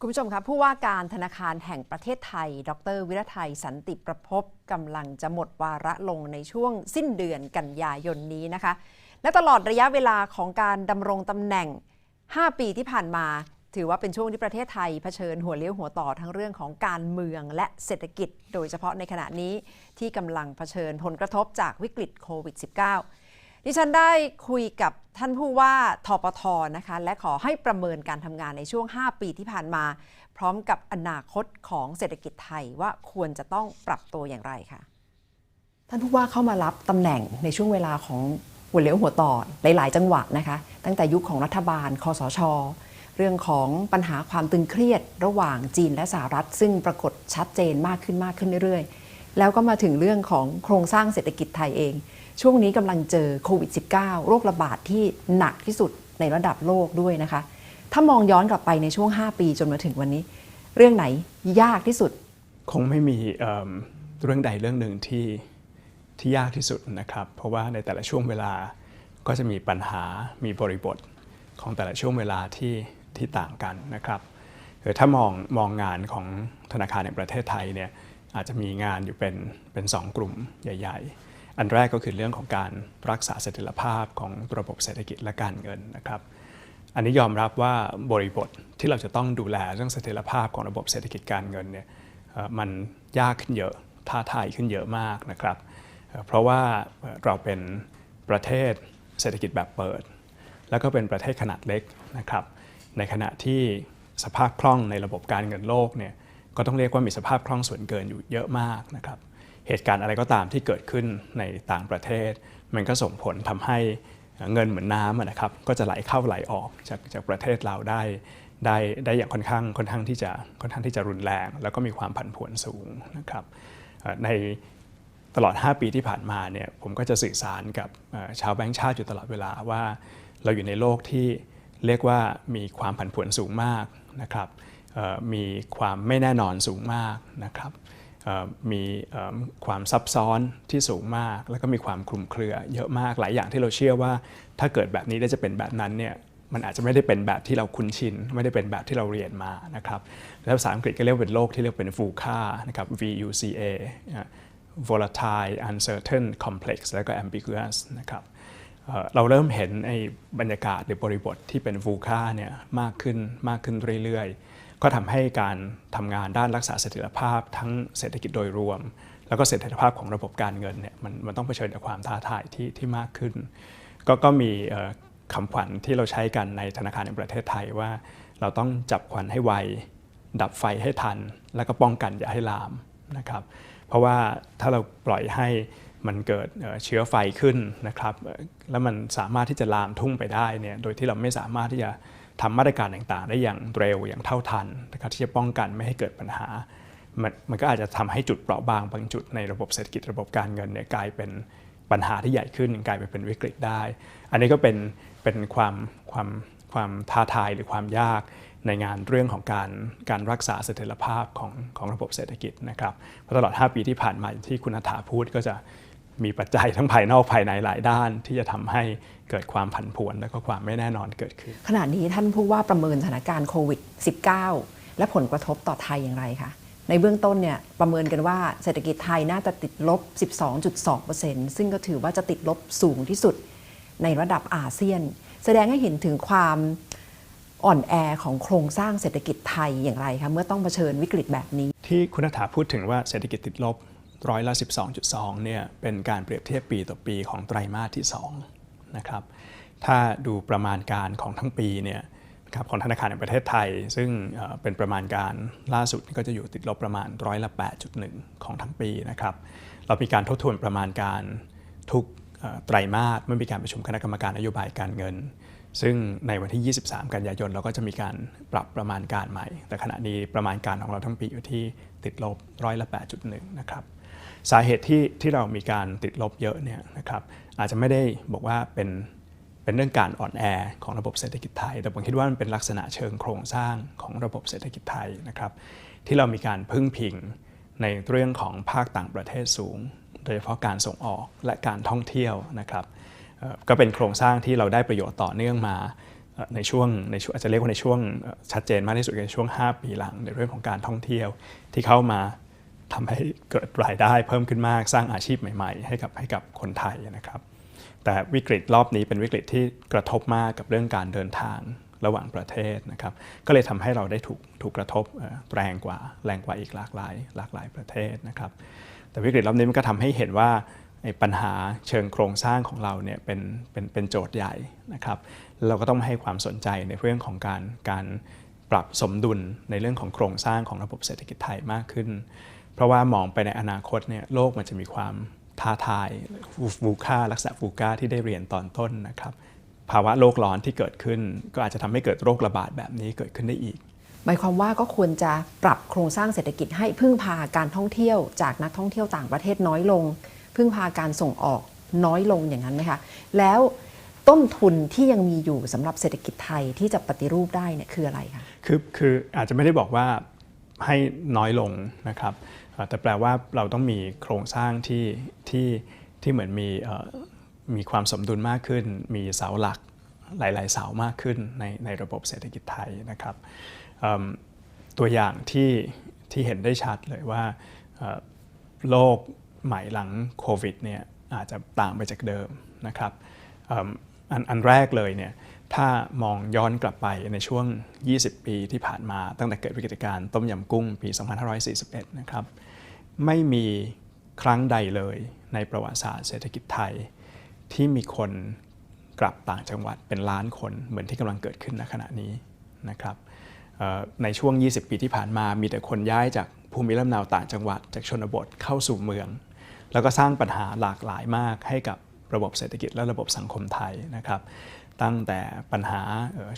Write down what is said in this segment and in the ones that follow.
คุณผู้ชมครับผู้ว่าการธนาคารแห่งประเทศไทย ดร วิรไทยสันติประพบกำลังจะหมดวาระลงในช่วงสิ้นเดือนกันยายนนี้นะคะ และตลอดระยะเวลาของการดำรงตำแหน่ง 5 ปีที่ผ่านมา ถือว่าเป็นช่วงที่ประเทศไทยเผชิญหัวเลี้ยวหัวต่อทั้งเรื่องของการเมืองและเศรษฐกิจ โดยเฉพาะในขณะนี้ที่กำลังเผชิญผลกระทบจากวิกฤตโควิด -19 ดิฉันได้คุยกับท่านผู้ว่าทปทนะคะ และขอให้ประเมินการทำงานในช่วง 5 ปีที่ผ่านมา พร้อมกับอนาคตของเศรษฐกิจไทยว่าควรจะต้องปรับตัวอย่างไรคะท่านผู้ว่าเข้ามารับตำแหน่งในช่วงเวลาของหัวเลี้ยวหัวต่อหลาย ๆ จังหวัดนะคะ ตั้งแต่ยุคของรัฐบาล คอสช เรื่องของปัญหาความตึงเครียดระหว่างจีนและสหรัฐ ซึ่งปรากฏชัดเจนมากขึ้นมากขึ้นเรื่อย ๆ แล้วก็มาถึงเรื่องของโครงสร้างเศรษฐกิจไทยเอง ช่วงนี้กำลังเจอโควิด -19 โรคระบาดที่หนักที่สุดในระดับโลกด้วยนะคะ ถ้ามองย้อนกลับไปในช่วง 5 ปีจนมาถึงวันนี้ เรื่องไหนยากที่สุด คงไม่มีเเรื่องใดเรื่องหนึ่งที่ที่ยากที่สุดนะครับ เพราะว่าในแต่ละช่วงเวลาก็จะมีปัญหามีบริบทของแต่ละช่วงเวลาที่ที่ต่างกันนะครับคือถ้ามองมองงานของธนาคารแห่งประเทศไทยเนี่ยอาจจะมีงานอยู่เป็นเป็นสองกลุ่มใหญ่ ๆ อันแรกก็คือเรื่องของการรักษาเสถียรภาพของระบบเศรษฐกิจและการเงินนะครับ อันนี้ยอมรับว่าบริบทที่เราจะต้องดูแลเรื่องเสถียรภาพของระบบเศรษฐกิจการเงินเนี่ยมันยากขึ้นเยอะท้าทายขึ้นเยอะมากนะครับ เพราะว่าเราเป็นประเทศเศรษฐกิจแบบเปิด แล้วก็เป็นประเทศขนาดเล็กนะครับ ในขณะที่สภาพคล่องในระบบการเงินโลกเนี่ยก็ต้องเรียกว่ามีสภาพคล่องส่วนเกินอยู่เยอะมากนะครับ เหตุการณ์อะไรก็ตามที่เกิดขึ้นในต่างประเทศ มันก็ส่งผลทำให้เงินเหมือนน้ำนะครับก็จะไหลเข้าไหลออกจากจากประเทศเราได้ได้ได้อย่างค่อนข้างค่อนข้างที่จะค่อนข้างที่จะรุนแรง แล้วก็มีความผันผวนสูงนะครับในตลอด 5 ปีที่ผ่านมาเนี่ยผมก็จะสื่อสารกับชาวแบงค์ชาติอยู่ตลอดเวลาว่า เราอยู่ในโลกที่เรียกว่ามีความผันผวนสูงมากนะครับมีความไม่แน่นอนสูงมากนะครับ มีความซับซ้อนที่สูงมาก แล้วก็มีความคลุมเครือเยอะมากหลายอย่างที่เราเชื่อว่า ถ้าเกิดแบบนี้ได้จะเป็นแบบนั้นเนี่ยมันอาจจะไม่ได้เป็นแบบที่เราคุ้นชิน ไม่ได้เป็นแบบที่เราเรียนมานะครับแล้วภาษาอังกฤษก็เรียกเป็นโลกที่เรียกเป็น VUCA นะครับ VUCA volatile uncertain complex แล้วก็ ambiguous นะครับเอ่อเราเริ่มเห็นไอ้บรรยากาศหรือบริบทที่เป็นฟูค่าเนี่ยมากขึ้นมากขึ้นเรื่อยๆ ก็ทำให้การทำงานด้านรักษาเสถียรภาพ ทั้งเศรษฐกิจโดยรวม แล้วก็เสถียรภาพของระบบการเงินเนี่ยมันมันต้องเผชิญกับความท้าทายที่ที่มากขึ้น ก็ก็มีคำขวัญที่เราใช้กันในธนาคารแห่งประเทศไทยว่า เราต้องจับควันให้ไว ดับไฟให้ทัน แล้วก็ป้องกันอย่าให้ลามนะครับ เพราะว่าถ้าเราปล่อยให้มันเกิดเชื้อไฟขึ้นนะครับ แล้วมันสามารถที่จะลามทุ่งไปได้เนี่ยโดยที่เราไม่สามารถที่จะ ทำมาตรการต่างๆ ได้อย่างเร็วอย่างเท่าทันนะครับที่จะป้องกันไม่ให้เกิดปัญหา มันมันก็อาจจะทำให้จุดเปราะบางบางจุดในระบบเศรษฐกิจระบบการเงินเนี่ยกลายเป็นปัญหาที่ใหญ่ขึ้นกลายไปเป็นวิกฤตได้ อันนี้ก็เป็นเป็นความความความท้าทายหรือความยากในงานเรื่องของการการรักษาเสถียรภาพของของระบบเศรษฐกิจนะครับเพราะตลอด 5 ปีที่ผ่านมาที่คุณอาถาพูดก็จะ มีปัจจัยทั้งภายนอกภายในหลายด้าน ที่จะทำให้เกิดความผันผวนและก็ความไม่แน่นอนเกิดขึ้น ขณะนี้ท่านผู้ว่าประเมินสถานการณ์โควิด -19 และผลกระทบต่อไทยอย่างไรคะในเบื้องต้นเนี่ยประเมินกันว่าเศรษฐกิจไทยน่าจะติดลบ 12.2%ซึ่งก็ถือว่าจะติดลบสูงที่สุดในระดับอาเซียน แสดงให้เห็นถึงความอ่อนแอของโครงสร้างเศรษฐกิจไทยอย่างไรคะเมื่อต้องเผชิญวิกฤตแบบนี้ ที่คุณนัฐาพูดถึงว่าเศรษฐกิจติดลบ ร้อยละ 12.2 เนี่ยเป็นการเปรียบเทียบปีต่อปีของไตรมาสที่2นะครับ ถ้าดูประมาณการของทั้งปีเนี่ยครับของธนาคารแห่งประเทศไทย ซึ่งเป็นประมาณการล่าสุดก็จะอยู่ติดลบประมาณร้อยละ8.1 ของทั้งปีนะครับ เรามีการทบทวนประมาณการทุกไตรมาสเมื่อมีการประชุมคณะกรรมการนโยบายการเงิน ซึ่งในวันที่ 23 กันยายนเราก็จะมีการปรับประมาณการใหม่ แต่ขณะนี้ประมาณการของเราทั้งปีอยู่ที่ติดลบร้อยละ 8.1 นะครับ สาเหตุที่ที่เรามีการติดลบเยอะเนี่ยนะครับอาจจะไม่ได้บอกว่าเป็นเป็นเรื่องการอ่อนแอของระบบเศรษฐกิจไทย แต่ผมคิดว่ามันเป็นลักษณะเชิงโครงสร้างของระบบเศรษฐกิจไทยนะครับ ที่เรามีการพึ่งพิงในเรื่องของภาคต่างประเทศสูง โดยเฉพาะการส่งออกและการท่องเที่ยวนะครับ ก็เป็นโครงสร้างที่เราได้ประโยชน์ต่อเนื่องมาในช่วงในช่วงอาจจะเรียกว่าในช่วงชัดเจนมากที่สุดในช่วง 5 ปีหลัง ในเรื่องของการท่องเที่ยวที่เข้ามาทำให้เกิดรายได้เพิ่มขึ้นมากสร้างอาชีพใหม่ ๆ ให้กับให้กับคนไทยนะครับ แต่วิกฤตรอบนี้เป็นวิกฤตที่กระทบมากกับเรื่องการเดินทางระหว่างประเทศนะครับ ก็เลยทำให้เราได้ถูกถูกกระทบแรงกว่าแรงกว่าอีกหลากหลายหลากหลายประเทศนะครับ แต่วิกฤตรอบนี้มันก็ทำให้เห็นว่า ปัญหาเชิงโครงสร้างของเราเนี่ยเป็นเป็นเป็นโจทย์ใหญ่นะครับเราก็ต้องให้ความสนใจในเรื่องของการการปรับสมดุลในเรื่องของโครงสร้างของระบบเศรษฐกิจไทยมากขึ้น เพราะว่ามองไปในอนาคตเนี่ยโลกมันจะมีความท้าทายฟูค่าลักษณะฟูก้าที่ได้เรียนตอนต้นนะครับภาวะโลกร้อนที่เกิดขึ้น ก็อาจจะทำให้เกิดโรคระบาดแบบนี้เกิดขึ้นได้อีก หมายความว่าก็ควรจะปรับโครงสร้างเศรษฐกิจให้พึ่งพาการท่องเที่ยวจากนักท่องเที่ยวต่างประเทศน้อยลง พึ่งพาการส่งออกน้อยลงอย่างนั้นไหมคะแล้วต้นทุนที่ยังมีอยู่สำหรับเศรษฐกิจไทยที่จะปฏิรูปได้เนี่ยคืออะไรคะคือคืออาจจะไม่ได้บอกว่าให้น้อยลงนะครับแต่แปลว่าเราต้องมีโครงสร้างที่ที่ที่เหมือนมีมีความสมดุลมากขึ้น มีเสาหลักหลาย ๆ เสามากขึ้นในในระบบเศรษฐกิจไทยนะครับตัวอย่างที่ที่เห็นได้ชัดเลยว่าโลก ใหม่หลังโควิดเนี่ยอาจจะต่างไปจากเดิมนะครับอ,อันอันแรกเลยเนี่ยถ้ามองย้อนกลับไปในช่วง 20 ปีที่ผ่านมาตั้งแต่เกิดวิกฤตการณ์ต้มยำกุ้งปี 2541 นะครับไม่มีครั้งใดเลยในประวัติศาสตร์เศรษฐกิจไทย ที่มีคนกลับต่างจังหวัดเป็นล้านคนเหมือนที่กำลังเกิดขึ้นณขณะนี้นะครับในช่วง 20 ปีที่ผ่านมามีแต่คนย้ายจากภูมิลำเนาต่างจังหวัด จากชนบทเข้าสู่เมือง แล้วก็สร้างปัญหาหลากหลายมากให้กับระบบเศรษฐกิจและระบบสังคมไทยนะครับตั้งแต่ปัญหา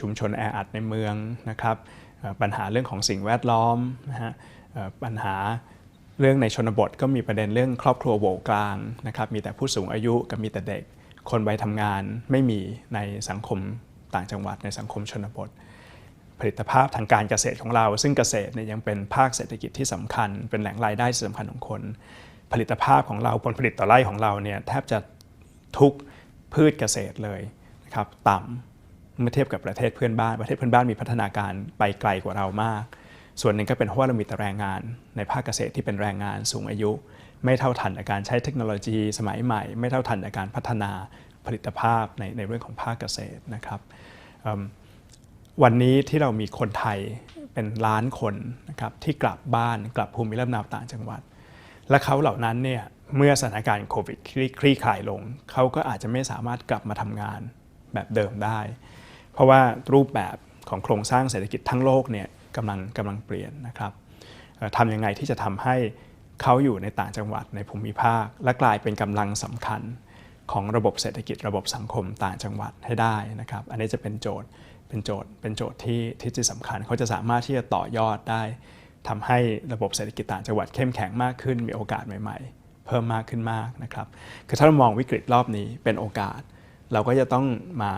ชุมชนแออัดในเมืองนะครับปัญหาเรื่องของสิ่งแวดล้อมนะฮะปัญหาเรื่องในชนบทก็มีประเด็นเรื่องครอบครัวโวกลางนะครับมีแต่ผู้สูงอายุกับมีแต่เด็ก คนวัยทำงานไม่มีในสังคมต่างจังหวัดในสังคมชนบท ผลิตภาพทางการเกษตรของเรา ซึ่งเกษตรเนี่ยยังเป็นภาคเศรษฐกิจที่สำคัญ เป็นแหล่งรายได้สำคัญของคน ผลิตภาพของเราผลผลิตต่อไร่ของเราเนี่ยแทบจะทุกพืชเกษตรเลยนะครับต่ำเมื่อเทียบกับประเทศเพื่อนบ้าน ประเทศเพื่อนบ้านมีพัฒนาการไปไกลกว่าเรามาก ส่วนหนึ่งก็เป็นเพราะว่าเรามีแต่แรงงาน ในภาคเกษตรที่เป็นแรงงานสูงอายุ ไม่เท่าทันในการใช้เทคโนโลยีสมัยใหม่ ไม่เท่าทันในการพัฒนาผลิตภาพในในเรื่องของภาคเกษตรนะครับวันนี้ที่เรามีคนไทยเป็นล้านคนนะครับที่กลับบ้านกลับภูมิลำเนาต่างจังหวัด และเขาเหล่านั้นเนี่ยเมื่อสถานการณ์โควิดคลี่คลายลง เขาก็อาจจะไม่สามารถกลับมาทำงานแบบเดิมได้ เพราะว่ารูปแบบของโครงสร้างเศรษฐกิจทั้งโลกเนี่ยกำลังกำลังเปลี่ยนนะครับทำยังไงที่จะทำให้เขาอยู่ในต่างจังหวัดในภูมิภาค และกลายเป็นกำลังสำคัญของระบบเศรษฐกิจระบบสังคมต่างจังหวัดให้ได้นะครับ อันนี้จะเป็นโจทย์เป็นโจทย์เป็นโจทย์ที่ที่ที่สำคัญเขาจะสามารถที่จะต่อยอดได้ ทำให้ระบบเศรษฐกิจต่างจังหวัดเข้มแข็งมากขึ้น มีโอกาสใหม่ๆ เพิ่มมากขึ้นมากนะครับคือถ้าเรามองวิกฤตรอบนี้เป็นโอกาส เราก็จะต้องมา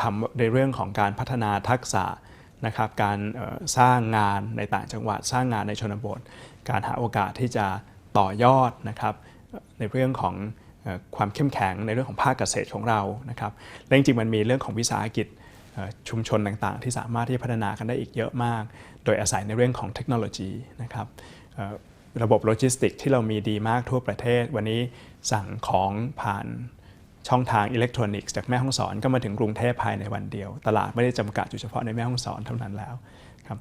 ทำในเรื่องของการพัฒนาทักษะนะครับการสร้างงานในต่างจังหวัด สร้างงานในชนบท การหาโอกาสที่จะต่อยอดนะครับในเรื่องของความเข้มแข็งในเรื่องของภาคเกษตรของเรานะครับและจริงๆมันมีเรื่องของวิสาหกิจชุมชนต่างๆ ที่สามารถที่จะพัฒนากันได้อีกเยอะมาก โดยอาศัยในเรื่องของเทคโนโลยีนะครับระบบโลจิสติกที่เรามีดีมากทั่วประเทศ วันนี้สั่งของผ่านช่องทางอิเล็กทรอนิกส์จากแม่ฮ่องสอนก็มาถึงกรุงเทพภายในวันเดียว ตลาดไม่ได้จำกัดอยู่เฉพาะในแม่ฮ่องสอนเท่านั้นแล้วครับ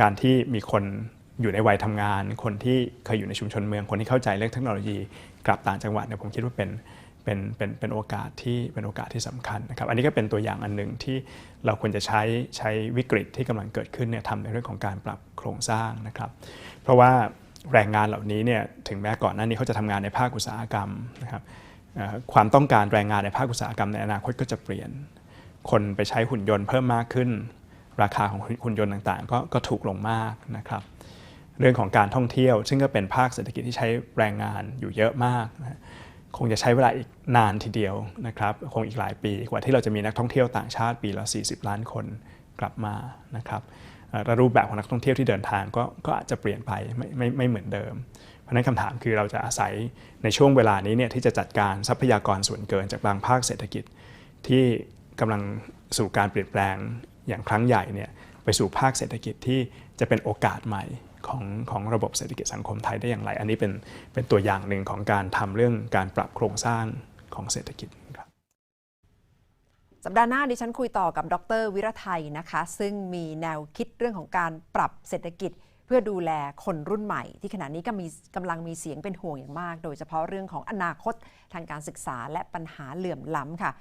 การที่มีคนอยู่ในวัยทำงาน คนที่เคยอยู่ในชุมชนเมือง คนที่เข้าใจเรื่องเทคโนโลยี กลับต่างจังหวัดเนี่ยผมคิดว่าเป็น เป็นเป็นเป็นโอกาสที่เป็นโอกาสที่สำคัญนะครับ อันนี้ก็เป็นตัวอย่างอันหนึ่งที่เราควรจะใช้ใช้วิกฤตที่กำลังเกิดขึ้นเนี่ยทำในเรื่องของการปรับโครงสร้างนะครับ เพราะว่าแรงงานเหล่านี้เนี่ยถึงแม้ก่อนหน้านี้เขาจะทำงานในภาคอุตสาหกรรมนะครับความต้องการแรงงานในภาคอุตสาหกรรมในอนาคตก็จะเปลี่ยน คนไปใช้หุ่นยนต์เพิ่มมากขึ้น ราคาของหุ่นยนต์ต่างๆ ก็ก็ถูกลงมากนะครับ เรื่องของการท่องเที่ยว ซึ่งก็เป็นภาคเศรษฐกิจที่ใช้แรงงานอยู่เยอะมากนะ คงจะใช้เวลาอีกนานทีเดียวนะครับคงอีกหลายปีกว่าที่เราจะมีนักท่องเที่ยวต่างชาติปีละ 40 ล้านคนกลับมานะครับและรูปแบบของนักท่องเที่ยวที่เดินทางก็ก็อาจจะเปลี่ยนไปไม่ไม่ไม่เหมือนเดิม เพราะฉะนั้นคำถามคือเราจะอาศัยในช่วงเวลานี้เนี่ยที่จะจัดการทรัพยากรส่วนเกินจากบางภาคเศรษฐกิจ ที่กำลังสู่การเปลี่ยนแปลงอย่างครั้งใหญ่เนี่ยไปสู่ภาคเศรษฐกิจที่จะเป็นโอกาสใหม่ ของของระบบเศรษฐกิจสังคมไทยได้อย่างไร อันนี้เป็นเป็นตัวอย่างหนึ่งของการทำเรื่องการปรับโครงสร้างของเศรษฐกิจครับสัปดาห์หน้าดิฉันคุยต่อกับดร วิรไทยนะคะ ซึ่งมีแนวคิดเรื่องของการปรับเศรษฐกิจเพื่อดูแลคนรุ่นใหม่ ที่ขณะนี้ก็มีกำลังมีเสียงเป็นห่วงอย่างมาก โดยเฉพาะเรื่องของอนาคตทางการศึกษาและปัญหาเหลื่อมล้ำค่ะ